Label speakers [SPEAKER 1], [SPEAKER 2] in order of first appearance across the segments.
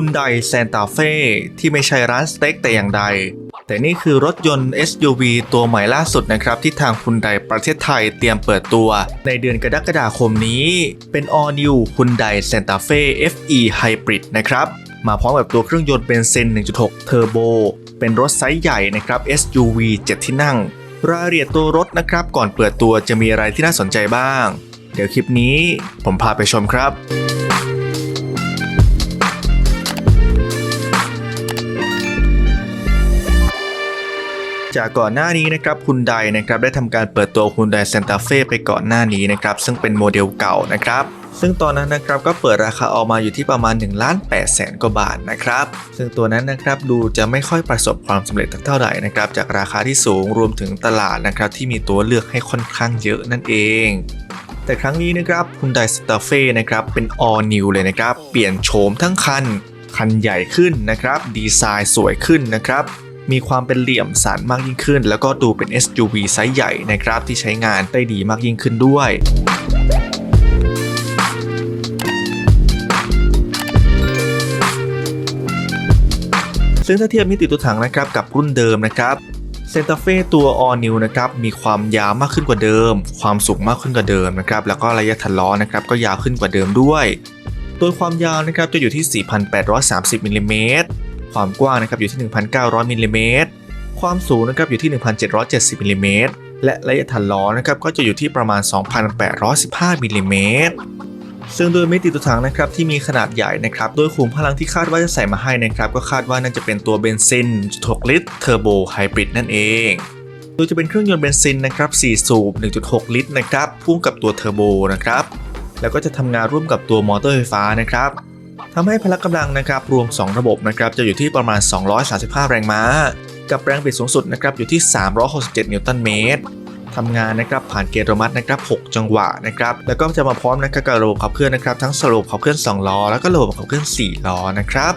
[SPEAKER 1] คุณไดแซนตาเฟ่ที่ไม่ใช่ร้านสเต็กแต่อย่างใด แต่นี่คือรถยนต์ SUV ตัวใหม่ล่าสุดนะครับ ที่ทางคุณไดประเทศไทยเตรียมเปิดตัวในเดือนกรกฎาคมนี้ เป็น All New Hyundai Santa Fe FE Hybrid นะครับ มาพร้อมกับตัวเครื่องยนต์เบนซิน 1.6 เทอร์โบ เป็นรถไซส์ใหญ่นะครับ SUV 7 ที่นั่ง รายละเอียดตัวรถนะครับ ก่อนเปิดตัวจะมีอะไรที่น่าสนใจบ้าง เดี๋ยวคลิปนี้ผมพาไปชมครับ จากก่อนหน้านี้นะครับคุณไดนะครับได้ทำการเปิดตัวคุณไดเซนตาเฟ่ไปก่อนหน้านี้นะครับซึ่งเป็นโมเดลเก่านะครับซึ่งตอนนั้นนะครับก็เปิดราคาออกมาอยู่ที่ประมาณ1ล้าน8แสนกว่าบาทนะครับ ซึ่งตัวนั้นนะครับดูจะไม่ค่อยประสบความสำเร็จเท่าไหร่นะครับจากราคาที่สูงรวมถึงตลาดนะครับที่มีตัวเลือกให้ค่อนข้างเยอะนั่นเอง แต่ครั้งนี้นะครับคุณไดสตาเฟ่นะครับเป็น all new เลยนะครับ เปลี่ยนโฉมทั้งคัน คันใหญ่ขึ้นนะครับ ดีไซน์สวยขึ้นนะครับ มีความเป็นเหลี่ยมสันมากยิ่งขึ้น แล้วก็ดูเป็น SUV ไซส์ใหญ่นะครับที่ใช้งานได้ดีมากยิ่งขึ้นด้วยซึ่งถ้าเทียบมิติตัวถังนะครับกับรุ่นเดิมนะครับเซนตาเฟ่ตัว All New นะครับมีความยาวมากขึ้นกว่าเดิม ความสูงมากขึ้นกว่าเดิมนะครับแล้วก็ระยะถันล้อนะครับก็ยาวขึ้นกว่าเดิมด้วย โดยความยาวนะครับจะอยู่ที่ 4,830มิลลิเมตร ความกว้างนะครับอยู่ที่ 1,900มิลลิเมตรความสูงนะครับอยู่ที่ 1,770มิลลิเมตรและระยะถันล้อนะครับก็จะอยู่ที่ประมาณ 2,815มิลลิเมตรซึ่งโดยมิติตัวถังนะครับที่มีขนาดใหญ่นะครับโดยขุมพลังที่คาดว่าจะใส่มาให้นะครับก็คาดว่าน่าจะเป็นตัวเบนซิน6ลิตรเทอร์โบไฮบริดนั่นเองโดยจะเป็นเครื่องยนต์เบนซินนะครับ4สูบ 1.6 ลิตรนะครับพ่วงกับตัวเทอร์โบนะครับแล้วก็จะทำงานร่วมกับตัวมอเตอร์ไฟฟ้านะครับ ทำให้พละกำลังนะครับรวม 2 ระบบนะครับจะอยู่ที่ประมาณ 235 แรงม้า กับแรงบิดสูงสุดนะครับอยู่ที่ 367 นิวตันเมตรทำงานนะครับผ่านเกียร์อัตโนมัตินะครับ 6 จังหวะนะครับ แล้วก็จะมาพร้อมนะครับกับระบบขับเคลื่อนนะครับ ทั้งระบบขับเคลื่อน 2 ล้อ แล้วก็ระบบขับเคลื่อน 4 ล้อนะครับ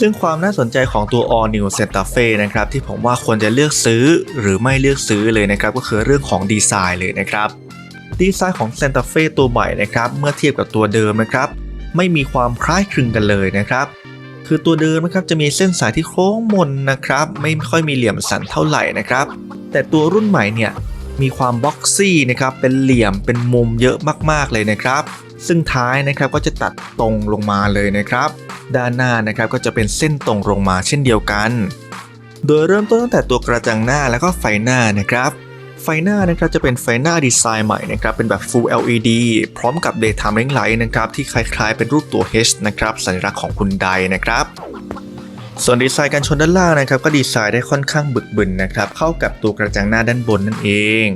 [SPEAKER 1] ซึ่งความน่าสนใจของตัว All New Santa Fe นะครับที่ผมว่าควรจะเลือกซื้อหรือไม่เลือกซื้อเลยนะครับก็คือเรื่องของดีไซน์เลยนะครับดีไซน์ของ Santa Fe ตัวใหม่นะครับเมื่อเทียบกับตัวเดิมนะครับไม่มีความคล้ายคลึงกันเลยนะครับคือตัวเดิมนะครับจะมีเส้นสายที่โค้งมนนะครับไม่ค่อยมีเหลี่ยมสันเท่าไหร่นะครับ แต่ตัวรุ่นใหม่เนี่ยมีความบ็อกซี่นะครับเป็นเหลี่ยมเป็นมุมเยอะมากๆเลยนะครับ ซึ่งท้ายนะครับก็จะตัดตรงลงมาเลยนะครับ ด้านหน้านะครับก็จะเป็นเส้นตรงลงมาเช่นเดียวกัน โดยเริ่มต้นตั้งแต่ตัวกระจังหน้าแล้วก็ไฟหน้านะครับ ไฟหน้านะครับจะเป็นไฟหน้าดีไซน์ใหม่นะครับเป็นแบบ Full LED พร้อมกับ Daytime Running Light นะครับที่คล้ายๆเป็นรูปตัว H นะครับสัญลักษณ์ของคุณไดนะครับส่วนดีไซน์การชนด้านล่างนะครับก็ดีไซน์ได้ค่อนข้างบึกบึนนะครับเข้ากับตัวกระจังหน้าด้านบนนั่นเอง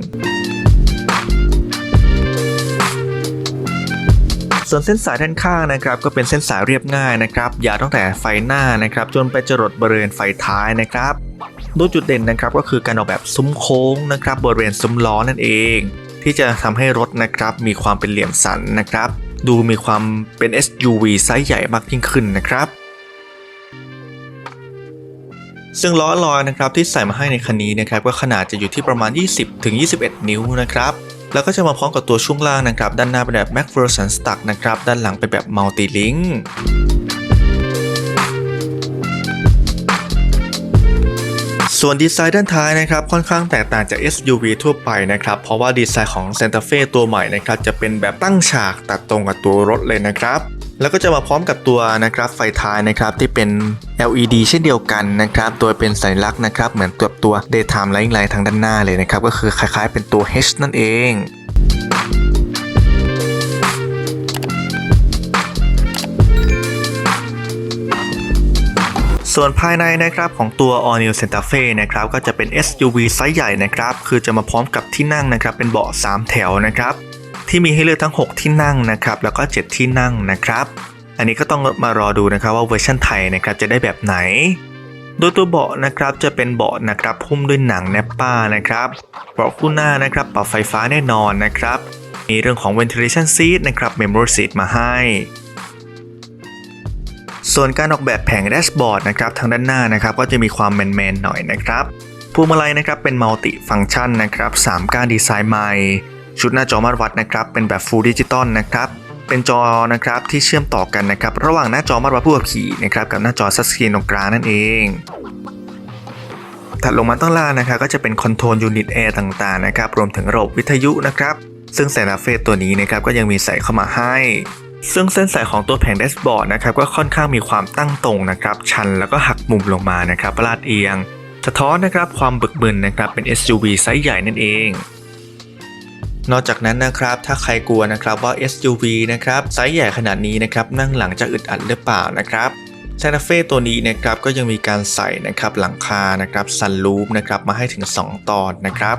[SPEAKER 1] ส่วนเส้นสายด้านข้างนะครับก็เป็นเส้นสายเรียบง่ายนะครับยาวตั้งแต่ไฟหน้านะครับจนไปจรดบริเวณไฟท้ายนะครับโดยจุดเด่นนะครับก็คือการออกแบบซุ้มโค้งนะครับบริเวณซุ้มล้อนั่นเอง ที่จะทำให้รถนะครับมีความเป็นเหลี่ยมสันนะครับ ดูมีความเป็น SUV ไซส์ใหญ่มากยิ่งขึ้นนะครับซึ่งล้อลอยนะครับที่ใส่มาให้ในคันนี้นะครับก็ขนาดจะอยู่ที่ประมาณ 20-21 นิ้วนะครับ แล้วก็จะมาพร้อมกับตัวช่วงล่างนะครับ ด้านหน้าเป็นแบบ MacPherson Stuck นะครับ ด้านหลังเป็นแบบ Multi Link ส่วนดีไซน์ด้านท้ายนะครับค่อนข้างแตกต่างจาก SUV ทั่วไปนะครับ เพราะว่าดีไซน์ของ Santa Fe ตัวใหม่นะครับจะเป็นแบบตั้งฉากตัดตรงกับตัวรถเลยนะครับ แล้วก็จะมาพร้อมกับตัวนะครับไฟท้ายนะครับที่เป็น LED เช่นเดียวกันนะครับโดยเป็นสัญลักษณ์นะครับเหมือนตัวตัว Daytime Running Light ทางด้านหน้าเลยนะครับก็คือคล้ายๆเป็นตัว H นั่นเองส่วนภายในนะครับของตัว All New Santa Fe นะครับก็จะเป็น SUV ไซส์ใหญ่นะครับคือจะมาพร้อมกับที่นั่งนะครับเป็นเบาะ 3 แถวนะครับ ที่มีให้เลือกทั้ง 6 ที่นั่งนะครับแล้วก็ 7 ที่นั่งนะครับ อันนี้ก็ต้องมารอดูนะครับว่าเวอร์ชันไทยนะครับจะได้แบบไหน โดยตัวเบาะนะครับจะเป็นเบาะนะครับหุ้มด้วยหนังแนปป้านะครับเบาะคู่หน้านะครับปรับไฟฟ้าแน่นอนนะครับ มีเรื่องของ ventilation seat นะครับ memory seat มาให้ส่วนการออกแบบแผงแดชบอร์ดนะครับทางด้านหน้านะครับก็จะมีความแมนๆหน่อยนะครับพวงมาลัยนะครับเป็นมัลติฟังก์ชันนะครับ3ก้านดีไซน์ใหม่ ชุดหน้าจอมาตรวัดนะครับเป็นแบบ Full Digital นะครับเป็นจอนะครับที่เชื่อมต่อกันนะครับระหว่างหน้าจอมาตรวัดผู้ขับขี่นะครับกับหน้าจอซัสกรีนตรงกลางนั่นเองถัดลงมาตั้งล่างนะครับก็จะเป็นคอนโทรลยูนิตแอร์ต่างๆนะครับรวมถึงระบบวิทยุนะครับซึ่งแซนาเฟ่ตัวนี้นะครับก็ยังมีใส่เข้ามาให้ ซึ่งเส้นสายของตัวแผงแดชบอร์ดนะครับก็ค่อนข้างมีความตั้งตรงนะครับชันแล้วก็หักมุมลงมานะครับลาดเอียง สะท้อนนะครับความบึกบึนนะครับเป็น SUV ไซส์ใหญ่นั่นเอง นอกจากนั้นนะครับถ้าใครกลัวนะครับว่า SUV นะครับไซส์ใหญ่ขนาดนี้นะครับนั่งหลังจะอึดอัดหรือเปล่านะครับซานตาเฟ่ตัวนี้นะครับก็ยังมีการใส่นะครับหลังคานะครับซันลูปนะครับมาให้ถึง 2 ตอนนะครับ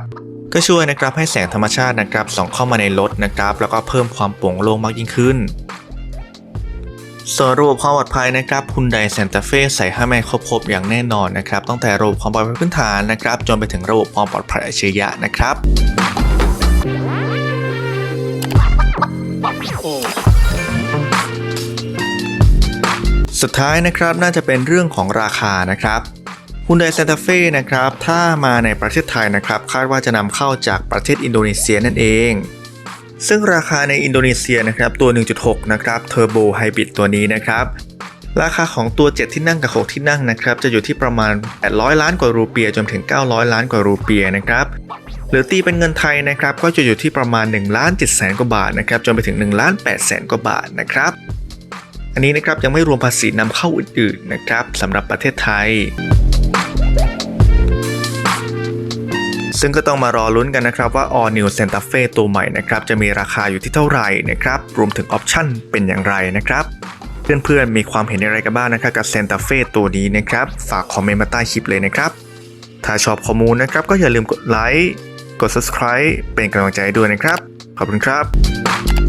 [SPEAKER 1] ก็ช่วยนะครับให้แสงธรรมชาตินะครับส่องเข้ามาในรถนะครับแล้วก็เพิ่มความโปร่งโล่งมากยิ่งขึ้นส่วนระบบความปลอดภัยนะครับฮุนไดแซนตาเฟ่ใส่ให้แม่ครบๆอย่างแน่นอนนะครับตั้งแต่ระบบความปลอดภัยพื้นฐานนะครับจนไปถึงระบบความปลอดภัยอัจฉริยะนะครับ สุดท้ายนะครับน่าจะเป็นเรื่องของราคานะครับฮุนไดซ a นตาเฟ่นะครับ ถ้ามาในประเทศไทยนะครับ คาดว่าจะนำเข้าจากประเทศอินโดนีเซียนั่นเอง ซึ่งราคาในอินโดนีเซียนะครับ ตัว 1.6 นะครับเทอร์โบไฮบริดตัวนี้นะครับ ราคาของตัว 7 ที่นั่งกับ 6 ที่นั่งนะครับ จะอยู่ที่ประมาณ 800 ล้านกว่ารูเปียจนถึง 900 ล้านกว่ารูเปียนะครับ หรือตีเป็นเงินไทยนะครับก็จะอยู่ที่ประมาณ1ล้าน7แสนกว่าบาทนะครับจนไปถึง1ล้าน8แสนกว่าบาทนะครับอันนี้นะครับยังไม่รวมภาษีนำเข้าอื่นๆนะครับสำหรับประเทศไทย ซึ่งก็ต้องมารอลุ้นกันนะครับว่า All New Santa Fe ตัวใหม่นะครับจะมีราคาอยู่ที่เท่าไหร่นะครับรวมถึงออปชั่นเป็นอย่างไรนะครับเพื่อนๆมีความเห็นอะไรกันบ้างนะครับกับ Santa Fe ตัวนี้นะครับ ฝากคอมเมนต์มาใต้คลิปเลยนะครับ ถ้าชอบข้อมูลนะครับก็อย่าลืมกดไลค์ กด subscribe เป็นกำลังใจด้วยนะครับ ขอบคุณครับ